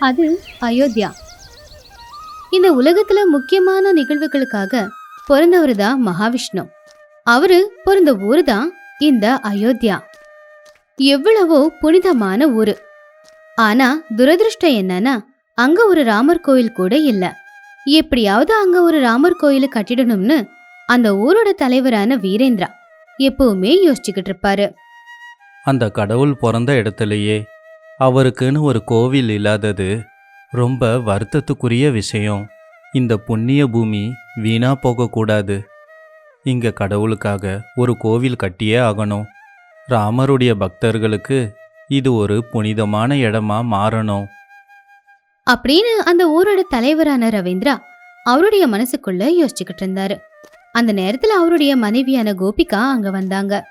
அது அயோத்தியா. இந்த உலகத்துல முக்கியமான நிகழ்வுகளுக்காக பிறந்தவர் தான் மகாவிஷ்ணு. அவரு பிறந்த ஊரு தான் இந்த அயோத்தியா. எவ்வளவோ புனிதமான ஊரு. ஆனா துரதிருஷ்டம் என்னன்னா அங்க ஒரு ராமர் கோயில் கூட இல்ல. எப்படியாவது அங்க ஒரு ராமர் கோயில் கட்டிடணும்னு அந்த ஊரோட தலைவரான வீரேந்திரா எப்பவுமே யோசிச்சுக்கிட்டு இருப்பாரு. அந்த கடவுள் பிறந்த இடத்துலயே அவருக்குன்னு ஒரு கோவில் இல்லாதது ரொம்ப வருத்தத்துக்குரிய விஷயம். இந்த புண்ணிய பூமி வீணா போகக்கூடாது இங்க கடவுளுக்காக ஒரு கோவில் கட்டியே ஆகணும். ராமருடைய பக்தர்களுக்கு இது ஒரு புனிதமான இடமா மாறணும். அப்படின்னு அந்த ஊரோட தலைவரான ரவீந்திரா அவருடைய மனசுக்குள்ள யோசிச்சுக்கிட்டு இருந்தாரு. அந்த நேரத்துல அவருடைய மனைவியான கோபிகா அங்க வந்தாங்க.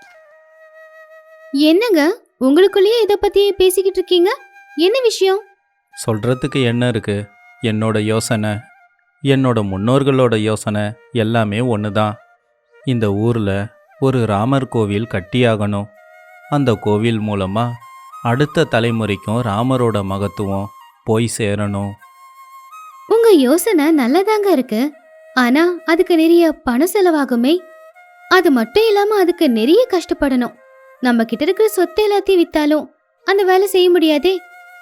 என்னங்க? உங்களுக்குள்ளேயே இத பத்தியே பேசிக்கிட்டு இருக்கீங்க என்ன விஷயம்? சொல்றதுக்கு என்ன இருக்கு? என்னோட யோசனை என்னோட முன்னோர்களோட யோசனை எல்லாமே ஒன்று தான் இந்த ஊரில் ஒரு ராமர் கோவில் கட்டியாகணும். அந்த கோவில் மூலமா அடுத்த தலைமுறைக்கும் ராமரோட மகத்துவம் போய் சேரணும். உங்க யோசனை நல்லதாங்க இருக்கு. ஆனா அதுக்கு நிறைய பணம் செலவாகுமே. அது மட்டும் இல்லாம அதுக்கு நிறைய கஷ்டப்படணும். நம்ம கிட்ட இருக்கிற சொத்து எல்லாத்தையும் வித்தாலும் அந்த வேலை செய்ய முடியாதே.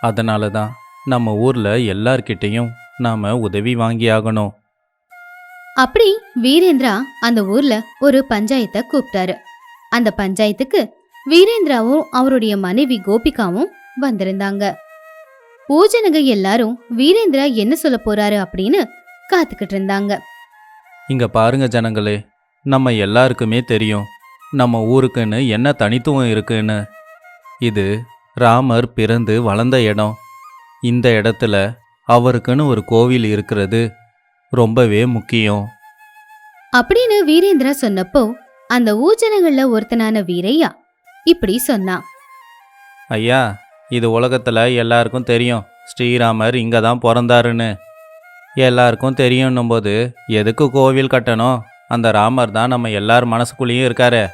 அதனால தான் நம்ம ஊரில் எல்லார்கிட்டேயும் நாம் உதவி வாங்கியாகணும் அப்படி வீரேந்திரா அந்த ஊர்ல ஒரு பஞ்சாயத்தை கூப்பிட்டாரு. அந்த பஞ்சாயத்துக்கு வீரேந்திராவும் அவருடைய மனைவி கோபிகாவும் வந்திருந்தாங்க. ஊஜனங்க எல்லாரும் வீரேந்திரா என்ன சொல்ல போறாரு அப்படின்னு காத்துக்கிட்டு இருந்தாங்க. இங்க பாருங்க ஜனங்களே நம்ம எல்லாருக்குமே தெரியும். நம்ம ஊருக்குன்னு என்ன தனித்துவம் இருக்குன்னு? இது ராமர் பிறந்து வளர்ந்த இடம். இந்த இடத்துல அவருக்குன்னு ஒரு கோவில் இருக்கிறது ரொம்பவே முக்கியம். அப்படின்னு வீரேந்திரா சொன்னப்போ அந்த ஊஜனங்கள்ல ஒருத்தனான வீரையா இப்படி சொன்னான். ஐயா இது உலகத்தில் எல்லாருக்கும் தெரியும். ஸ்ரீராமர் இங்கே தான் பிறந்தாருன்னு. எல்லாருக்கும் தெரியும்னும் போது எதுக்கு கோவில் கட்டணும்? அந்த ராமர் தான் நம்ம எல்லார் மனசுக்குள்ளேயும் இருக்காரு.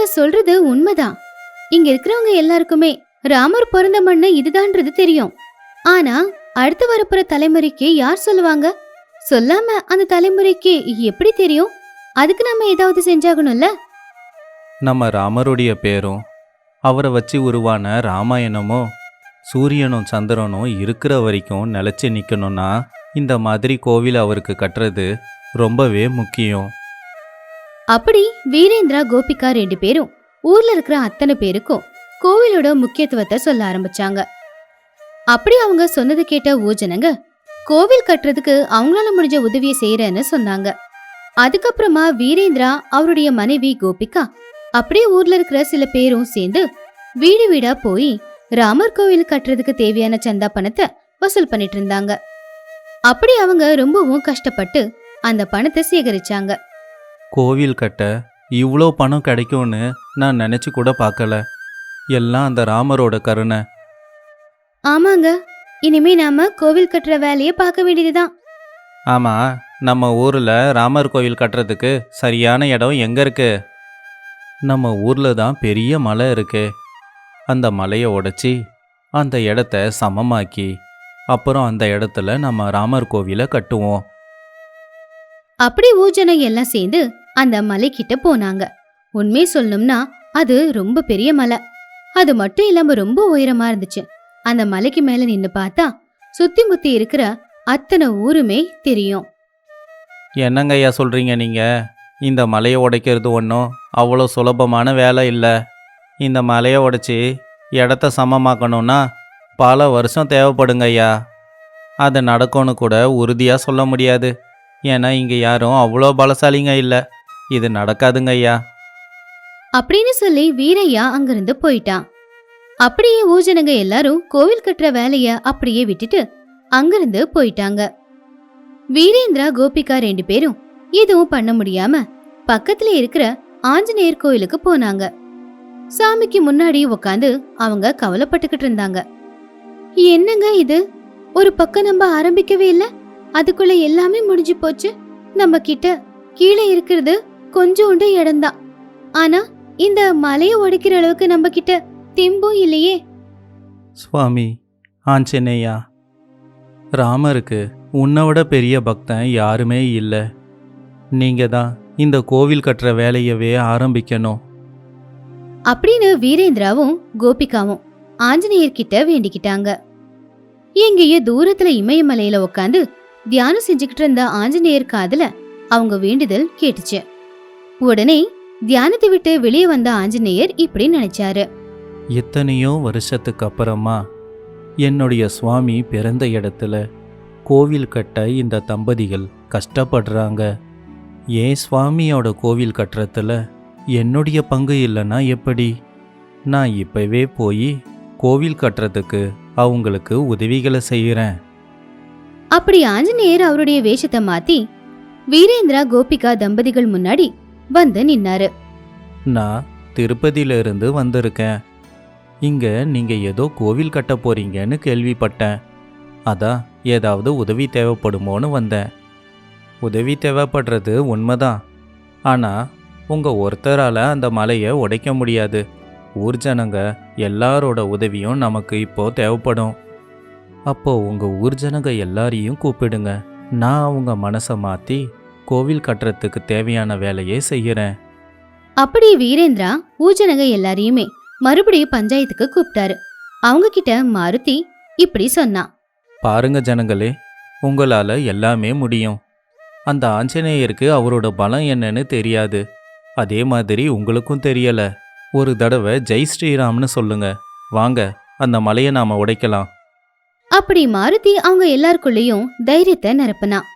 நீங்க சொல்றது உண்மைதான். இங்க இருக்கிறவங்க எல்லாருக்குமே ராமர் பிறந்த மண்ணு இதுதான்றது தெரியும். ஆனா அடுத்து வரப்போற தலைமுறைக்கு யார் சொல்லுவாங்க? சொல்லாம அந்த தலைமுறைக்கு எப்படி தெரியும்? அதுக்கு நம்ம ஏதாவது செஞ்சாகணும்ல? நம்ம ராமருடைய பேரும் அவரை வச்சு உருவான ராமாயணமோ சூரியனும் சந்திரனும் இருக்கிற வரைக்கும் நிலச்சி நிற்கணும்னா இந்த மாதிரி கோவில் அவருக்கு கட்டுறது ரொம்பவே முக்கியம். அப்படி வீரேந்திரா கோபிகா ரெண்டு பேரும் ஊர்ல இருக்கிற அத்தனை பேருக்கும் கோவிலோட முக்கியத்துவத்தை சொல்ல ஆரம்பிச்சாங்க. அப்படி அவங்க சொன்னது கேட்ட ஊஜனங்க கோவில் கட்டுறதுக்கு அவங்களால முடிஞ்ச உதவியை செய்யறேன்னு சொன்னாங்க. அதுக்கப்புறமா வீரேந்திரா அவருடைய மனைவி கோபிகா அப்படியே ஊர்ல இருக்கிற சில பேரும் சேர்ந்து வீடு வீடா போய் ராமர் கோவில் கட்டுறதுக்கு தேவையான சந்தா பணத்தை வசூல் பண்ணிட்டு இருந்தாங்க. அப்படி அவங்க ரொம்பவும் கஷ்டப்பட்டு அந்த பணத்தை சேகரிச்சாங்க. கோவில் கட்ட இவ்வளோ பணம் கிடைக்கும்னு நான் நினச்சி கூட பார்க்கல. எல்லாம் அந்த ராமரோட கருணை. ஆமாங்க. இனிமே நாம கோவில் கட்டுற வேலையை பார்க்க வேண்டியதுதான். ஆமாம் நம்ம ஊரில் ராமர் கோவில் கட்டுறதுக்கு சரியான இடம் எங்கே இருக்கு? நம்ம ஊரில் தான் பெரிய மலை இருக்கு. அந்த மலையை உடைச்சி அந்த இடத்த சமமாக்கி அப்புறம் அந்த இடத்துல நம்ம ராமர் கோவிலை கட்டுவோம். அப்படி ஊஜனை எல்லாம் சேர்ந்து அந்த மலைக்கிட்ட போனாங்க. உண்மை சொல்லணும்னா அது ரொம்ப பெரிய மலை. அது மட்டும் இல்லாம ரொம்ப உயரமா இருந்துச்சு. அந்த மலைக்கு மேல நின்னு பார்த்தா சுத்தி முத்தி இருக்கிற அத்தனை ஊருமே தெரியும். என்னங்க ஐயா சொல்கிறீங்க நீங்கள் இந்த மலையை உடைக்கிறது ஒன்றும் அவ்வளோ சுலபமான வேலை இல்லை. இந்த மலையை உடைச்சி இடத்த சமமாக்கணும்னா பல வருஷம் தேவைப்படுங்க ஐயா. அது நடக்கும்னு கூட உறுதியாக சொல்ல முடியாது. ஏன்னா இங்கே யாரும் அவ்வளோ பலசாலிங்க இல்லை. இது நடக்காதுங்க ஐயா. அப்படின்னு சொல்லி வீரையா அங்கிருந்து போயிட்டான் அப்படியே ஊஜனங்க எல்லாரும் கோவில் கட்டுற வேலைய அப்படியே விட்டுட்டு அங்கிருந்து போயிட்டாங்க. வீரேந்திரா கோபிகா ரெண்டு பேரும் எதுவும் பண்ண முடியாம பக்கத்துல இருக்கிற ஆஞ்சநேயர் கோயிலுக்கு போனாங்க. சாமிக்கு முன்னாடி உக்காந்து அவங்க கவலைப்பட்டுக்கிட்டு இருந்தாங்க. என்னங்க இது? ஒரு பக்கம் நம்ம ஆரம்பிக்கவே இல்ல? அதுக்குள்ள எல்லாமே முடிஞ்சு போச்சு. நம்ம கிட்ட கீழே இருக்கிறது கொஞ்சோண்டு இடம்தான் ஆனா இந்த மலையை உடைக்கிற அளவுக்கு நம்ம கிட்ட தெம்பும் இல்லையே. சுவாமி ஆஞ்சநேயா ராமருக்கு உன்னை விட பெரிய பக்தன் யாருமே இல்லை. நீங்க தான் இந்த கோவில் கட்டுற வேலையவே ஆரம்பிக்கணும். அப்படின்னு வீரேந்திராவும் கோபிகாவும் ஆஞ்சநேயர்கிட்ட வேண்டிக்கிட்டாங்க. எங்கேயோ தூரத்துல இமயமலையில உட்காந்து தியானம் செஞ்சுக்கிட்டு இருந்த ஆஞ்சநேயர் காதுல அவங்க வேண்டுதல் கேட்டுச்சு. உடனே தியானத்தை விட்டு வெளியே வந்த ஆஞ்சநேயர் இப்படி நினைச்சாரு. எத்தனையோ வருஷத்துக்கு அப்புறமா என்னுடைய சுவாமி பிறந்த இடத்துல கோவில் கட்ட இந்த தம்பதிகள் கஷ்டப்படுறாங்க. ஏன் சுவாமியோட கோவில் கட்டுறதுல என்னுடைய பங்கு இல்லைன்னா எப்படி? நான் இப்பவே போய் கோவில் கட்டுறதுக்கு அவங்களுக்கு உதவிகளை செய்கிறேன் அப்படி ஆஞ்சநேயர் அவருடைய வேஷத்தை மாத்தி வீரேந்திரா கோபிகா தம்பதிகள் முன்னாடி வந்து நின்னாரு. நான் திருப்பதியில இருந்து வந்திருக்கேன். இங்க நீங்க ஏதோ கோவில் கட்ட போறீங்கன்னு கேள்விப்பட்டேன். அதான் ஏதாவது உதவி தேவைப்படுமோன்னு வந்தேன். உதவி தேவைப்படுறது உண்மைதான். ஆனா உங்க ஒருத்தரால அந்த மலையை உடைக்க முடியாது. ஊர் ஜனங்க எல்லாரோட உதவியும் நமக்கு இப்போ தேவைப்படும். அப்போ உங்க ஊர் ஜனங்க எல்லாரையும் கூப்பிடுங்க. நான் அவங்க மனசை மாத்தி கோவில் கட்டுறதுக்கு தேவையான வேலையை செய்யறேன். அப்படி வீரேந்திரா ஊஜனங்க எல்லாரையுமே மறுபடியும் பஞ்சாயத்துக்கு கூப்பிட்டாரு. அவங்க கிட்ட மாருதி இப்படி சொன்னான் பாருங்க ஜனங்களே உங்களால எல்லாமே முடியும். அந்த ஆஞ்சநேயருக்கு அவரோட பலம் என்னன்னு தெரியாது. அதே மாதிரி உங்களுக்கும் தெரியல. ஒரு தடவை ஜெய் ஸ்ரீராம்னு சொல்லுங்க. வாங்க அந்த மலையை நாம உடைக்கலாம். அப்படி மாருதி அவங்க எல்லாருக்குள்ளேயும் தைரியத்தை நிரப்புனான்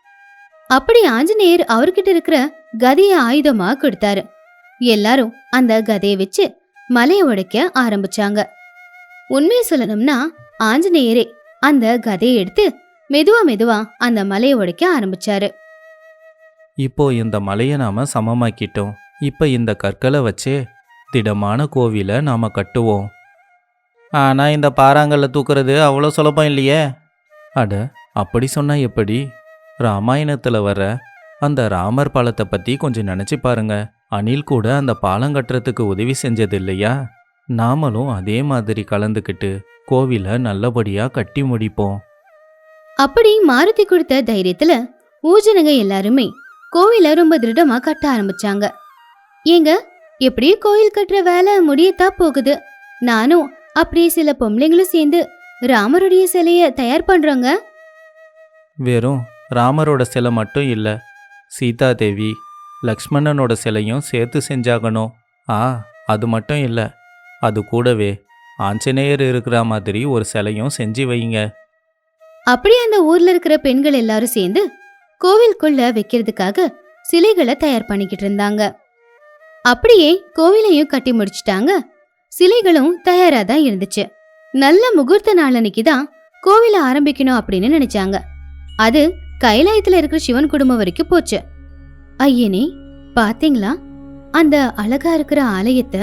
அப்படி ஆஞ்சநேயர் அவர்கிட்ட இருக்கிற கதைய ஆயுதமா கொடுத்தாரு. எல்லாரும் அந்த கதையை வச்சு மலையை உடைக்க ஆரம்பிச்சாங்க. உண்மையை சொல்லணும்னா ஆஞ்சநேயரே அந்த கதையை எடுத்து மெதுவா மெதுவா அந்த மலையை உடைக்க ஆரம்பிச்சாரு. இப்போ இந்த மலையை நாம சமமாக்கிட்டோம். இப்போ இந்த கற்களை வச்சே திடமான கோவிலை நாம கட்டுவோம். ஆனா இந்த பாறாங்கல்ல தூக்குறது அவ்வளோ சுலபம் இல்லையே. அட அப்படி சொன்னா எப்படி? ராமாயணத்துல வர அந்த ராமர் பாலத்தை பத்தி கொஞ்சம் நினைச்சு பாருங்க. அணில் கூட அந்த பாலம் கட்டுறதுக்கு உதவி செஞ்சது இல்லையா? நாமளும் அதே மாதிரி கலந்துக்கிட்டு கோவிலை நல்லபடியா கட்டி முடிப்போம். அப்படி மாருதி கொடுத்த தைரியத்துல ஊஜனங்க எல்லாருமே கோவில ரொம்ப திருடமா கட்ட ஆரம்பிச்சாங்க. ஏங்க எப்படியும் கோயில் கட்டுற வேலை முடியத்தா போகுது. நானும் அப்படியே சில பொம்பளைங்களும் சேர்ந்து ராமருடைய சிலைய தயார் பண்றோங்க. வெறும் ராமரோட சிலை மட்டும் இல்லை சீதாதேவி லக்ஷ்மணனோட சிலையும் சேர்த்து செஞ்சாகணும். ஆ அது மட்டும் இல்லை அது கூடவே ஆஞ்சநேயர் இருக்கிற மாதிரி ஒரு சிலையும் செஞ்சு வைங்க. அப்படி அந்த ஊர்ல இருக்கிற பெண்கள் எல்லாரும் சேர்ந்து கோவிலுக்குள்ள வைக்கிறதுக்காக சிலைகளை தயார் பண்ணிக்கிட்டு இருந்தாங்க. அப்படியே கோவிலையும் கட்டி முடிச்சிட்டாங்க. சிலைகளும் தயாரா தான் இருந்துச்சு. நல்ல முகூர்த்த நாள் அன்னைக்கு தான் கோவிலை ஆரம்பிக்கணும் அப்படின்னு நினைச்சாங்க. அது கைலாயத்துல இருக்கிற சிவன் குடும்பம் வரைக்கும் போச்சு. ஐயனே பாத்தீங்களா? அந்த அழகா இருக்கிற ஆலயத்தை?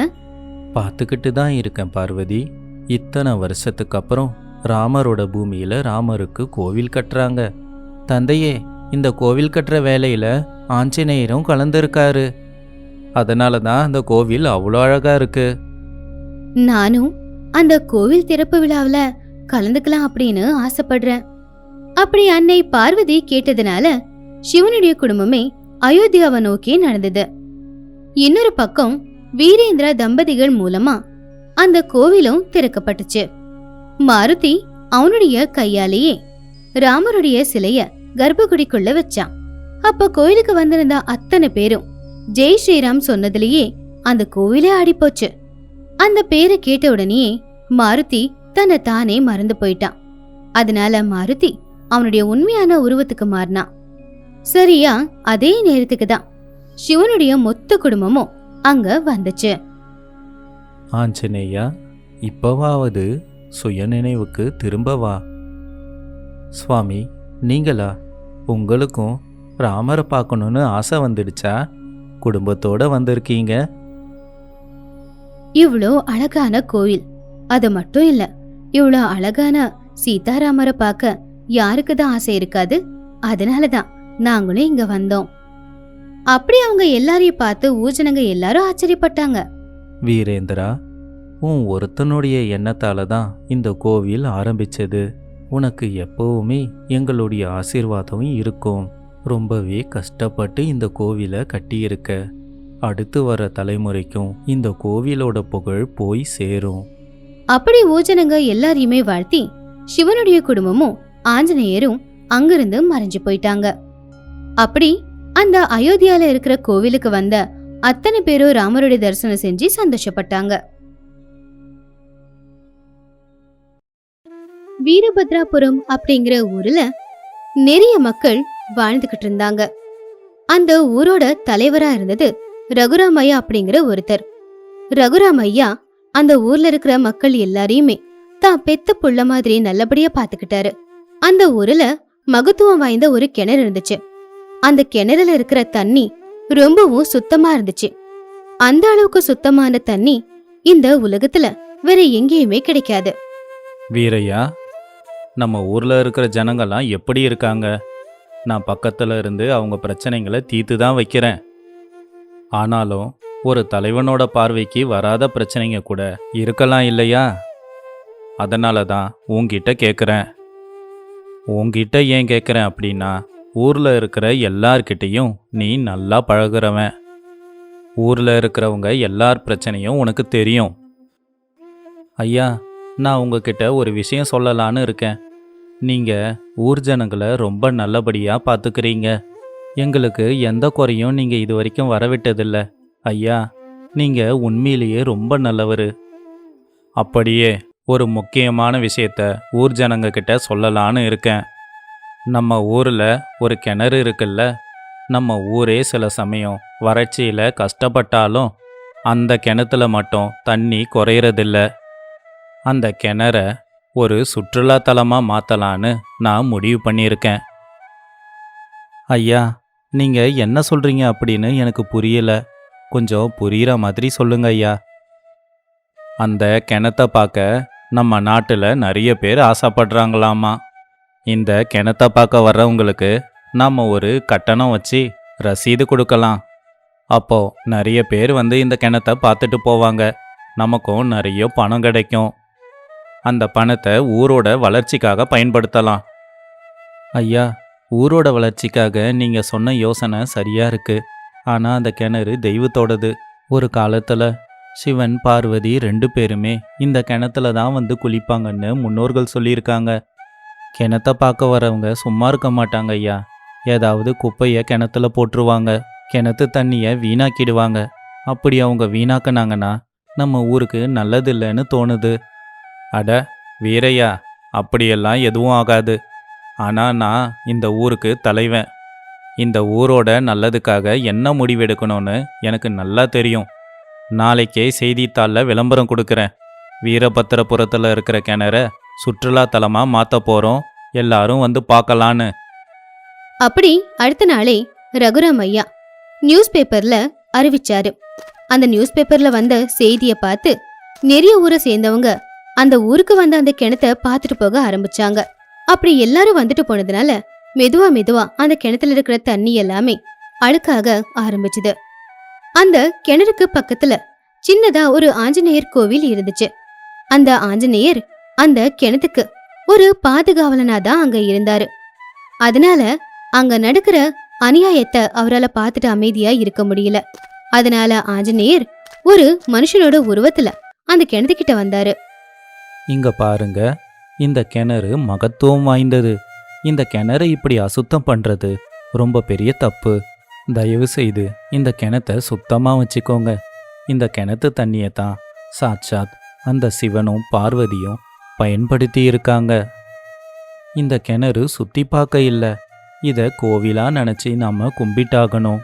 பார்த்துக்கிட்டு தான் இருக்கேன் பார்வதி. இத்தனை வருஷத்துக்கு அப்புறம் ராமரோட பூமியில ராமருக்கு கோவில் கட்டுறாங்க. தந்தையே இந்த கோவில் கட்டுற வேலையில ஆஞ்சநேயரும் கலந்துருக்காரு. அதனால தான் அந்த கோவில் அவ்வளோ அழகா இருக்கு. நானும் அந்த கோவில் திறப்பு விழாவுல கலந்துக்கலாம் அப்படின்னு ஆசைப்படுறேன். அப்படி அன்னை பார்வதி கேட்டதுனால சிவனுடைய குடும்பமே அயோத்தியாவை நோக்கி நடந்தது. இன்னொரு பக்கம் வீரேந்திர தம்பதிகள் மூலமா அந்த கோவிலும் திறக்கப்பட்டுச்சு. மாருதி அவனுடைய கையாலேயே ராமருடைய சிலைய கர்ப்பகுடிக்குள்ள வச்சான் அப்ப கோயிலுக்கு வந்திருந்த அத்தனை பேரும் ஜெய் ஸ்ரீராம் சொன்னதுலயே அந்த கோவிலே ஆடிப்போச்சு. அந்த பேரை கேட்ட உடனே மாருதி தன்னை தானே மறந்து போயிட்டான் அதனால மாருதி அவனுடைய உண்மையான உருவத்துக்கு மாறினான் சரியா அதே நேரத்துக்கு தான் சிவனுடைய மொத்த குடும்பமும் அங்க வந்துச்சு. ஆஞ்சநேயா இப்பவாவது சுயநினைவுக்கு திரும்ப வா. சுவாமி நீங்களா? உங்களுக்கும் ராமரை பார்க்கணுன்னு ஆசை வந்துடுச்சா? குடும்பத்தோட வந்திருக்கீங்க. இவ்ளோ அழகான கோயில். அது மட்டும் இல்ல இவ்ளோ அழகான சீதாராமரை பார்க்க யாருக்கு தான் ஆசை இருக்காது? அதனால தான் நாங்களும் இங்க வந்தோம். அப்படி அவங்க எல்லாரையும் பார்த்து ஊஜனங்க எல்லாரும் ஆச்சரியப்பட்டாங்க. வீரேந்திரா உன் ஒருத்தனுடைய எண்ணத்தால தான் இந்த கோவில் ஆரம்பிச்சது. உனக்கு எப்பவுமே எங்களுடைய ஆசீர்வாதம் இருக்கும். ரொம்பவே கஷ்டப்பட்டு இந்த கோவிலை கட்டியிருக்க. அடுத்து வர தலைமுறைக்கும் இந்த கோவிலோட புகழ் போய் சேரும். அப்படி ஊஜனங்க எல்லாரையுமே வாழ்த்தி சிவனுடைய குடும்பமும் ஆஞ்சநேயரும் அங்கிருந்து மறைஞ்சு போயிட்டாங்க. அப்படி அந்த அயோத்தியால இருக்கிற கோவிலுக்கு வந்த அத்தனை பேரும் ராமருடைய தரிசனம் செஞ்சு சந்தோஷப்பட்டாங்க. வீரபத்ராபுரம் அப்படிங்கிற ஊர்ல நிறைய மக்கள் வாழ்ந்துகிட்டு இருந்தாங்க. அந்த ஊரோட தலைவரா இருந்தது ரகுராமையா அப்படிங்கிற ஒருத்தர். ரகுராமையா அந்த ஊர்ல இருக்கிற மக்கள் எல்லாரையுமே தான் பெத்த புள்ள மாதிரி நல்லபடியா பாத்துக்கிட்டாரு. அந்த ஊர்ல மகத்துவம் வாய்ந்த ஒரு கிணறு இருந்துச்சு. அந்த கிணறுல இருக்கிற தண்ணி ரொம்பவும் சுத்தமா இருந்துச்சு. அந்த அளவுக்கு சுத்தமான தண்ணி இந்த உலகத்துல வேற எங்கேயுமே கிடைக்காது. வீரையா நம்ம ஊரில் இருக்கிற ஜனங்கள்லாம் எப்படி இருக்காங்க? நான் பக்கத்தில் இருந்து அவங்க பிரச்சனைகளை தீர்த்து தான் வைக்கிறேன். ஆனாலும் ஒரு தலைவனோட பார்வைக்கு வராத பிரச்சனைங்க கூட இருக்கலாம் இல்லையா? அதனால தான் உன்கிட்ட கேட்குறேன் உன்கிட்ட ஏன் கேட்குறேன் அப்படின்னா ஊரில் இருக்கிற எல்லார்கிட்டேயும் நீ நல்லா பழகுறவன். ஊரில் இருக்கிறவங்க எல்லார் பிரச்சனையும் உனக்கு தெரியும். ஐயா நான் உங்ககிட்ட ஒரு விஷயம் சொல்லலான்னு இருக்கேன். நீங்கள் ஊர் ஜனங்களை ரொம்ப நல்லபடியாக பார்த்துக்கிறீங்க எங்களுக்கு எந்த குறையும் நீங்கள் இது வரைக்கும் வரவிட்டதில்ல. ஐயா நீங்கள் உண்மையிலேயே ரொம்ப நல்லவர். அப்படியே. ஒரு முக்கியமான விஷயத்த ஊர் ஜனங்க கிட்ட சொல்லலான்னு இருக்கேன். நம்ம ஊரில் ஒரு கிணறு இருக்குல்ல நம்ம ஊரே சில சமயம் வறட்சியில் கஷ்டப்பட்டாலும் அந்த கிணத்துல மட்டும் தண்ணி குறையிறதில்ல. அந்த கிணற ஒரு சுற்றுலாத்தலமாக மாற்றலான்னு நான் முடிவு பண்ணியிருக்கேன். ஐயா நீங்கள் என்ன சொல்கிறீங்க அப்படின்னு எனக்கு புரியல. கொஞ்சம் புரிகிற மாதிரி சொல்லுங்க ஐயா. அந்த கிணத்தை பார்க்க நம்ம நாட்டில் நிறைய பேர் ஆசைப்படுறாங்களாமா. இந்த கிணத்தை பார்க்க வர்றவங்களுக்கு நாம் ஒரு கட்டணம் வச்சு ரசீது கொடுக்கலாம். அப்போ நிறைய பேர் வந்து இந்த கிணத்தை பார்த்துட்டு போவாங்க. நமக்கும் நிறைய பணம் கிடைக்கும். அந்த பணத்தை ஊரோட வளர்ச்சிக்காக பயன்படுத்தலாம். ஐயா ஊரோட வளர்ச்சிக்காக நீங்கள் சொன்ன யோசனை சரியாக இருக்குது ஆனால் அந்த கிணறு தெய்வத்தோடது. ஒரு காலத்தில் சிவன் பார்வதி ரெண்டு பேருமே இந்த கிணத்துல தான் வந்து குளிப்பாங்கன்னு முன்னோர்கள் சொல்லியிருக்காங்க. கிணத்தை பார்க்க வரவங்க சும்மா இருக்க மாட்டாங்க ஐயா. ஏதாவது குப்பையை கிணத்துல போட்டுருவாங்க. கிணத்து தண்ணியை வீணாக்கிடுவாங்க. அப்படி அவங்க வீணாக்குனாங்கன்னா நம்ம ஊருக்கு நல்லதில்லைன்னு தோணுது. அட வீரையா அப்படியெல்லாம் எதுவும் ஆகாது. ஆனால் நான் இந்த ஊருக்கு தலைவன். இந்த ஊரோட நல்லதுக்காக என்ன முடிவெடுக்கணும்னு எனக்கு நல்லா தெரியும். நாளைக்கே செய்தித்தாளில் விளம்பரம் கொடுக்குறேன். வீரபத்திரபுரத்தில் இருக்கிற கிணற சுற்றுலா தலமாக மாற்ற போகிறோம் எல்லாரும் வந்து பார்க்கலான்னு. அப்படி அடுத்த நாளே ரகுராம் ஐயா நியூஸ் பேப்பர்ல அறிவிச்சாரு. அந்த நியூஸ் பேப்பர்ல வந்த செய்திய பார்த்து நிறைய ஊரை சேர்ந்தவங்க அந்த ஊருக்கு வந்த அந்த கிணத்தை பார்த்துட்டு போக ஆரம்பிச்சாங்க. அப்படி எல்லாரும் வந்துட்டு போனதுனால மெதுவா மெதுவா அந்த கிணத்துல இருக்கிற தண்ணி எல்லாமே அழுக்காக ஆரம்பிச்சுது. அந்த கிணறுக்கு பக்கத்துல சின்னதா ஒரு ஆஞ்சநேயர் கோவில் இருந்துச்சு. அந்த ஆஞ்சநேயர் அந்த கிணத்துக்கு ஒரு பாதுகாவலனா தான் அங்க இருந்தாரு. அதனால அங்க நடக்கிற அநியாயத்தை அவரால பார்த்துட்டு அமைதியா இருக்க முடியல. அதனால ஆஞ்சநேயர் ஒரு மனுஷனோட உருவத்துல அந்த கிணத்துக்கிட்ட வந்தாரு. இங்க பாருங்க இந்த கிணறு மகத்துவம் வாய்ந்தது. இந்த கிணறு இப்படி அசுத்தம் பண்றது ரொம்ப பெரிய தப்பு. தயவு செய்து இந்த கிணத்தை சுத்தமா வச்சுக்கோங்க. இந்த கிணத்து தண்ணியை தான் சாட்சாத் அந்த சிவனும் பார்வதியும் பயன்படுத்தி இருக்காங்க. இந்த கிணறு சுத்தி பார்க்க இல்ல. இத கோவிலா நினைச்சு நாம கும்பிட்டாகணும்.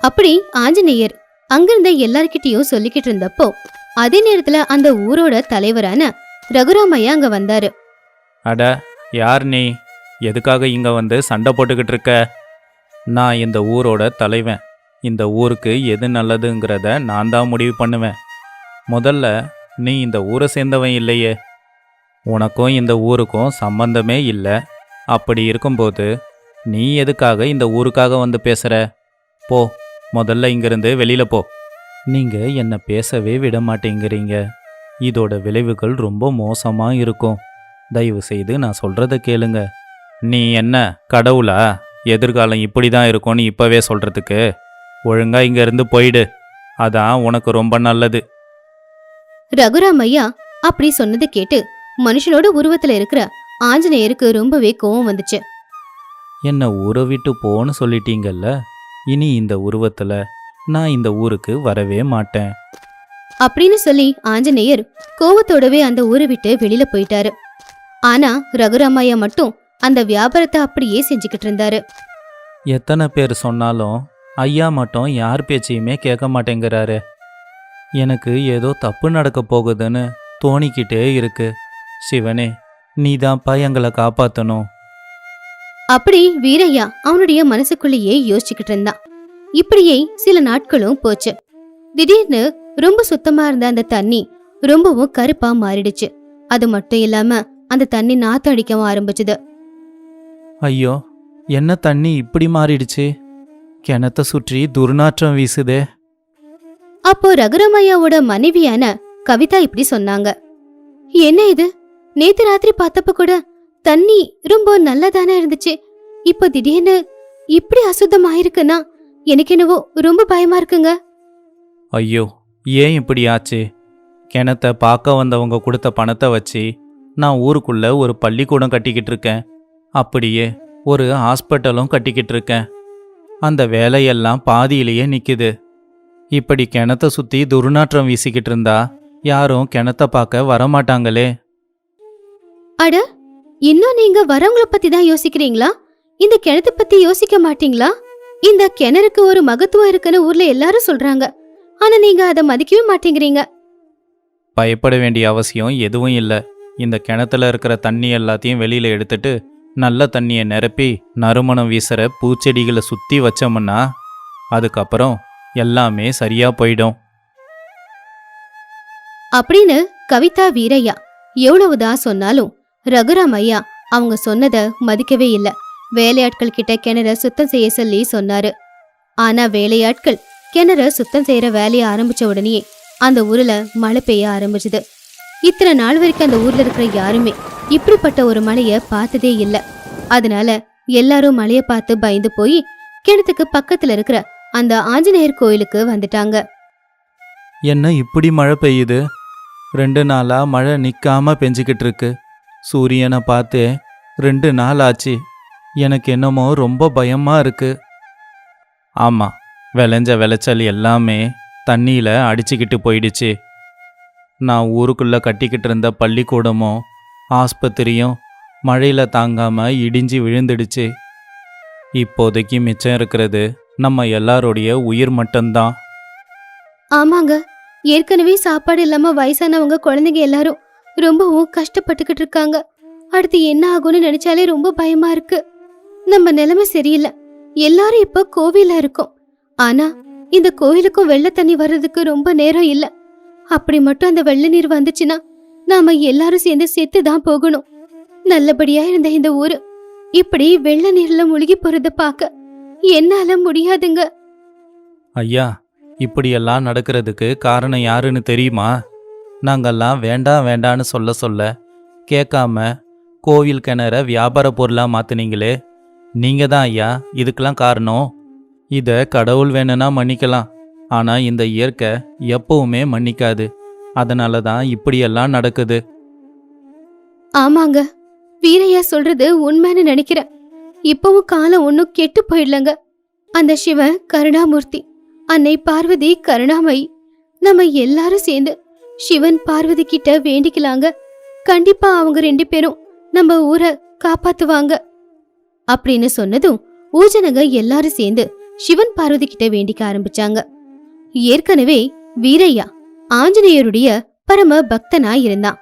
அப்படி ஆஞ்சநேயர் அங்கிருந்த எல்லார்கிட்டயும் சொல்லிக்கிட்டு இருந்தப்போ அதே நேரத்துல அந்த ஊரோட தலைவரான ரகுராமையா அங்க வந்தாரு. அட யார் நீ? எதுக்காக இங்க வந்து சண்டை போட்டுக்கிட்டு இருக்க? நான் இந்த ஊரோட தலைவன். இந்த ஊருக்கு எது நல்லதுங்கிறத நான் தான் முடிவு பண்ணுவேன். முதல்ல நீ இந்த ஊரை சேர்ந்தவன் இல்லையே. உனக்கும் இந்த ஊருக்கும் சம்பந்தமே இல்லை. அப்படி இருக்கும்போது நீ எதுக்காக இந்த ஊருக்காக வந்து பேசுற? போ முதல்ல இங்கிருந்து வெளியில போ. நீங்க என்னை பேசவே விட மாட்டேங்கிறீங்க. இதோட விளைவுகள் ரொம்ப மோசமாக இருக்கும். தயவு செய்து நான் சொல்கிறத கேளுங்க. நீ என்ன கடவுளா? எதிர்காலம் இப்படி தான் இருக்கும்னு இப்பவே சொல்றதுக்கு. ஒழுங்கா இங்க இருந்து போயிடு. அதான் உனக்கு ரொம்ப நல்லது. ரகுராம் ஐயா அப்படி சொன்னதை கேட்டு மனுஷனோட உருவத்துல இருக்கிற ஆஞ்சநேயருக்கு ரொம்பவே கோவம் வந்துச்சு. என்ன ஊரை விட்டு போன்னு சொல்லிட்டீங்கல்ல? இனி இந்த உருவத்துல நான் இந்த ஊருக்கு வரவே மாட்டேன். அப்படின்னு சொல்லி ஆஞ்சநேயர் கோவத்தோடவே அந்த ஊரை விட்டு வெளியில போயிட்டாரு. ஆனா ரகுராமையா மட்டும் அந்த வியாபாரத்தை அப்படியே செஞ்சுக்கிட்டு இருந்தாரு. எத்தனை பேர் சொன்னாலும் ஐயா மட்டும் யார் பேச்சையுமே கேட்க மாட்டேங்கிறாரு. எனக்கு ஏதோ தப்பு நடக்க போகுதுன்னு தோணிக்கிட்டே இருக்கு. சிவனே நீதான்ப்பா எங்களை காப்பாத்தணும். அப்படி வீரையா அவனுடைய மனசுக்குள்ளேயே யோசிச்சுக்கிட்டு இருந்தான். இப்படியே சில நாட்களும் போச்சு. திடீர்னு ரொம்ப சுத்தமா இருந்த அந்த தண்ணி ரொம்பவும் கருப்பா மாறிடுச்சு. அது மட்டும் இல்லாம அந்த தண்ணி அடிக்கவும் ஆரம்பிச்சுது. ஐயோ என்ன தண்ணி இப்படி மாறிடுச்சு? கிணத்த சுற்றி துர்நாற்றம் வீசுதே. அப்போ ரகுரமையாவோட மனைவியான கவிதா இப்படி சொன்னாங்க. என்ன இது? நேத்து ராத்திரி பார்த்தப்ப கூட தண்ணி ரொம்ப நல்லதானே இருந்துச்சு. இப்போ திடீர்னு இப்படி அசுத்தமாயிருக்குன்னா எனக்கு என்னவோ ரொம்ப பயமா இருக்குங்க. ஐயோ ஏன் இப்படி ஆச்சு? கிணத்த பார்க்க வந்தவங்க கொடுத்த பணத்தை வச்சு நான் ஊருக்குள்ள ஒரு பள்ளிக்கூடம் கட்டிக்கிட்டு இருக்கேன். அப்படியே ஒரு ஹாஸ்பிட்டலும் கட்டிக்கிட்டு இருக்கேன். அந்த வேலையெல்லாம் பாதியிலேயே நிக்குது. இப்படி கிணத்த சுத்தி துர்நாற்றம் வீசிக்கிட்டு இருந்தா யாரும் கிணத்த பார்க்க வரமாட்டாங்களே. அட இன்னும் நீங்க வரவங்கள பத்தி தான் யோசிக்கிறீங்களா? இந்த கிணத்து பத்தி யோசிக்க மாட்டீங்களா? இந்த கிணறுக்கு ஒரு மகத்துவம் இருக்குன்னு ஊர்ல எல்லாரும் சொல்றாங்க. ஆனா நீங்க அதை மதிக்கவே மாட்டேங்கிறீங்க. பயப்பட வேண்டிய அவசியம் எதுவும் இல்லை. இந்த கிணத்துல இருக்கிற தண்ணி எல்லாத்தையும் வெளியில எடுத்துட்டு நல்ல தண்ணியை நிரப்பி நறுமணம் வீசுகிற பூச்செடிகளை சுற்றி வச்சோம்னா அதுக்கப்புறம் எல்லாமே சரியா போயிடும். அப்படின்னு கவிதா வீரையா எவ்வளவுதான் சொன்னாலும் ரகுராம் ஐயா அவங்க சொன்னத மதிக்கவே இல்ல. வேலையாட்கள் கிட்ட கிணற சுத்தம் செய்ய சொல்லி சொன்னாரு. ஆனா வேலையாட்கள் கிணற சுத்தம் செய்யற வேலையை ஆரம்பிச்ச உடனே அந்த ஊர்ல மழை பெய்ய ஆரம்பிச்சுது. இத்தனை நாள் வரைக்கும் அந்த ஊர்ல இருக்கிற யாருமே இப்படிப்பட்ட ஒரு மலையை பார்த்ததே இல்ல. அதனால எல்லாரும் மலையை பார்த்து பயந்து போய் கிணத்துக்கு பக்கத்துல இருக்கிற அந்த ஆஞ்சநேயர் கோயிலுக்கு வந்துட்டாங்க. என்ன இப்படி மழை பெய்யுது? ரெண்டு நாளா மழை நிக்காம பெஞ்சுக்கிட்டு இருக்கு. சூரியனை பார்த்தே ரெண்டு நாள் ஆச்சு. எனக்கு என்னமோ ரொம்ப பயமா இருக்கு. ஆமா விளைஞ்ச விளைச்சல் எல்லாமே தண்ணியில அடிச்சுக்கிட்டு போயிடுச்சு. நான் ஊருக்குள்ளே கட்டிக்கிட்டு இருந்த பள்ளிக்கூடமும் ஆஸ்பத்திரியும் மழையில் தாங்காமல் இடிஞ்சு விழுந்துடுச்சு. இப்போதைக்கு மிச்சம் இருக்கிறது நம்ம எல்லாருடைய உயிர் மட்டும்தான். ஆமாங்க. ஏற்கனவே சாப்பாடு இல்லாமல் வயசானவங்க குழந்தைங்க எல்லாரும் ரொம்பவும் கஷ்டப்பட்டுக்கிட்டு இருக்காங்க. அடுத்து என்ன ஆகும்னு நினைச்சாலே ரொம்ப பயமா இருக்கு. நம்ம நிலைமை சரியில்லை. எல்லாரும் இப்போ கோவிலில் இருக்கோம். ஆனா இந்த கோயிலுக்கும் வெள்ள தண்ணி வர்றதுக்கு ரொம்ப நேரம் இல்லை. அப்படி மட்டும் அந்த வெள்ள நீர் வந்துச்சுன்னா நாம எல்லாரும் சேர்ந்து செத்து தான் போகணும். நல்லபடியா இருந்த இந்த ஊரு இப்படி வெள்ள நீர்ல முழுகி போறத பார்க்க என்னால முடியாதுங்க. ஐயா இப்படியெல்லாம் நடக்கிறதுக்கு காரணம் யாருன்னு தெரியுமா? நாங்கெல்லாம் வேண்டாம் வேண்டான்னு சொல்ல சொல்ல கேட்காம கோவில் கிணற வியாபார பொருளாக மாத்துனீங்களே. நீங்க தான் ஐயா இதுக்கெல்லாம் காரணம். இதை கடவுள் வேணும்னா மன்னிக்கலாம். ஆனால் இந்த இயற்கை எப்பவுமே மன்னிக்காது. அதனால தான் இப்படியெல்லாம் நடக்குது. ஆமாங்க. வீரையா சொல்றது உண்மைன்னு நினைக்கிறேன். இப்பவும் காலம் ஒன்னும் கெட்டு போயிடலங்க. அந்த சிவன் கருணாமூர்த்தி அன்னை பார்வதி கருணாமயி நம்ம எல்லாரும் சேர்ந்து சிவன் பார்வதி கிட்ட வேண்டிக்கலாங்க. கண்டிப்பா அவங்க ரெண்டு பேரும் நம்ம ஊரை காப்பாத்துவாங்க. அப்படின்னு சொன்னதும் ஊஜனங்க எல்லாரும் சேர்ந்து சிவன் பார்வதி கிட்ட வேண்டிக்க ஆரம்பிச்சாங்க. ஏற்கனவே வீரையா ஆஞ்சநேயருடைய பரம பக்தனா இருந்தான்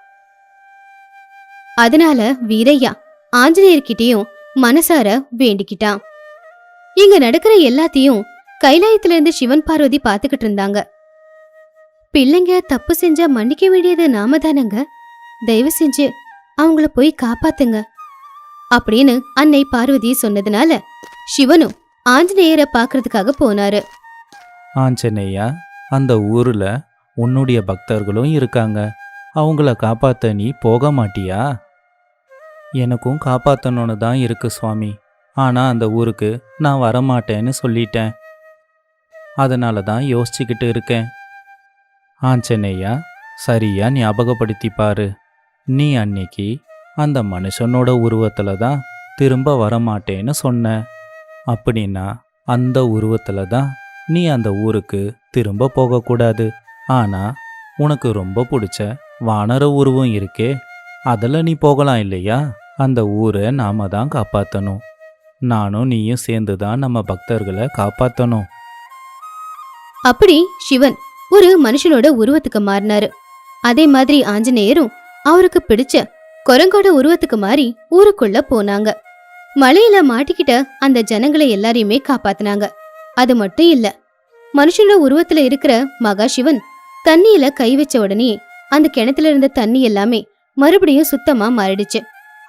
அதனால வீரையா ஆஞ்சநேயர்கிட்டயும் மனசார வேண்டிக்கிட்டான். இங்க நடக்கிற எல்லாத்தையும் கைலாயத்துல இருந்து சிவன் பார்வதி பாத்துக்கிட்டு இருந்தாங்க. பிள்ளைங்க தப்பு செஞ்சா மன்னிக்க வேண்டியது நாம தானங்க தயவு செஞ்சு அவங்கள போய் காப்பாத்துங்க. அப்படின்னு அன்னை பார்வதி சொன்னதுனால சிவனும் ஆஞ்சநேயரை பாக்குறதுக்காக போனாரு. ஆஞ்சநேயா அந்த ஊரில் உன்னுடைய பக்தர்களும் இருக்காங்க. அவங்கள காப்பாற்ற நீ போக மாட்டியா? எனக்கும் காப்பாற்றணும்னு தான் இருக்கு சுவாமி. ஆனால் அந்த ஊருக்கு நான் வரமாட்டேன்னு சொல்லிட்டேன். அதனால தான் யோசிச்சுக்கிட்டு இருக்கேன். ஆஞ்சநேயா சரியா ஞாபகப்படுத்தி பாரு நீ அன்னைக்கு அந்த மனுஷனோட உருவத்தில் தான் திரும்ப வரமாட்டேன்னு சொன்ன. அப்படின்னா அந்த உருவத்தில் தான் நீ அந்த ஊருக்கு திரும்ப போகக்கூடாது. ஆனா உனக்கு ரொம்ப பிடிச்ச வானர உருவம் இருக்கே. அதில் நீ போகலாம் இல்லையா? அந்த ஊரை நாம தான் காப்பாற்றணும் நானும் நீயும் சேர்ந்து தான் நம்ம பக்தர்களை காப்பாற்றணும் அப்படி சிவன் ஒரு மனுஷனோட உருவத்துக்கு மாறினாரு. அதே மாதிரி ஆஞ்சநேயரும் அவருக்கு பிடிச்ச குரங்கோட உருவத்துக்கு மாறி ஊருக்குள்ள போனாங்க. மலையில மாட்டிக்கிட்ட அந்த ஜனங்களை எல்லாரையுமே காப்பாத்துனாங்க. அது மட்டும் இல்ல. மனுஷனோட உருவத்துல இருக்கிற மகா சிவன் தண்ணியில கை வச்ச உடனே அந்த கிணத்துல இருந்த தண்ணி எல்லாமே மறுபடியும் சுத்தமா மாறிடுச்சு.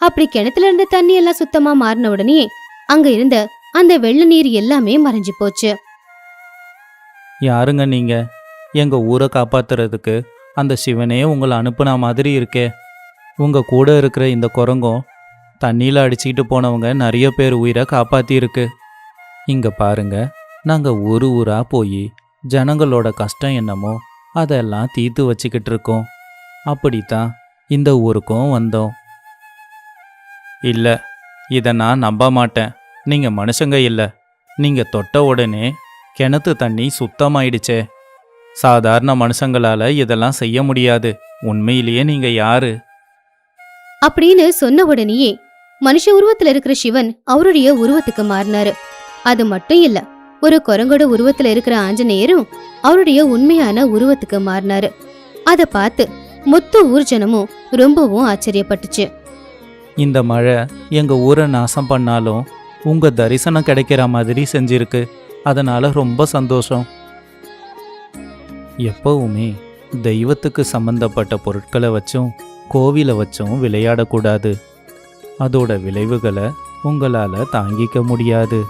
அப்படி கிணத்துல இருந்த தண்ணி எல்லாம் சுத்தமா மாறின உடனே அங்க இருந்த அந்த வெள்ள நீர் எல்லாமே மறைஞ்சு போச்சு. யாருங்க நீங்க? எங்க ஊரை காப்பாத்துறதுக்கு அந்த சிவனே உங்களை அனுப்புன மாதிரி இருக்கே. உங்க கூட இருக்கிற இந்த குரங்கும் தண்ணியில் அடிச்சுக்கிட்டு போனவங்க நிறைய பேர் உயிரை காப்பாத்தி இருக்கு இங்க பாருங்க. நாங்கள் ஒரு ஊராக போய் ஜனங்களோட கஷ்டம் என்னமோ அதெல்லாம் தீர்த்து வச்சுக்கிட்டு இருக்கோம். அப்படித்தான் இந்த ஊருக்கும் வந்தோம். இல்லை இதை நான் நம்ப மாட்டேன். நீங்கள் மனுஷங்க இல்லை. நீங்கள் தொட்ட உடனே கிணத்து தண்ணி சுத்தமாயிடுச்சே. சாதாரண மனுஷங்களால இதெல்லாம் செய்ய முடியாது. உண்மையிலேயே நீங்க யாரு? அப்படின்னு சொன்ன உடனேயே மனுஷ உருவத்துல இருக்கிற சிவன் அவருடைய உருவத்துக்கு மாறினாரு. அது மட்டும் இல்லை ஒரு குரங்கோட உருவத்துல இருக்கிற ஆஞ்சநேயரும் அவருடைய உண்மையான உருவத்துக்கு மாறினாரு. அதை பார்த்து மொத்த ஊர் ஜனமும் ரொம்பவும் ஆச்சரியப்பட்டுச்சு. இந்த மழை எங்க ஊரை நாசம் பண்ணாலும் உங்க தரிசனம் கிடைக்கிற மாதிரி செஞ்சிருக்கு. அதனால ரொம்ப சந்தோஷம். எப்பவுமே தெய்வத்துக்கு சம்பந்தப்பட்ட பொருட்களை வச்சும் கோவிலை வச்சும் விளையாடக்கூடாது. அதோட விளைவுகளை உங்களால தாங்கிக்க முடியாது.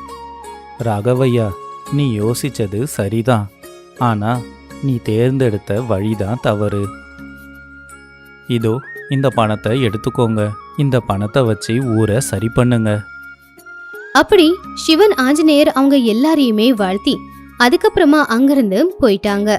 ராகவையா நீ யோசிச்சது சரிதான். ஆனா நீ தேர்ந்தெடுத்த வழிதான் தவறு. இதோ இந்த பணத்தை எடுத்துக்கோங்க. இந்த பணத்தை வச்சு ஊரை சரி பண்ணுங்க. அப்படி சிவன் ஆஞ்சநேயர் அவங்க எல்லாரையுமே வாழ்த்தி அதுக்கப்புறமா அங்கிருந்து போயிட்டாங்க.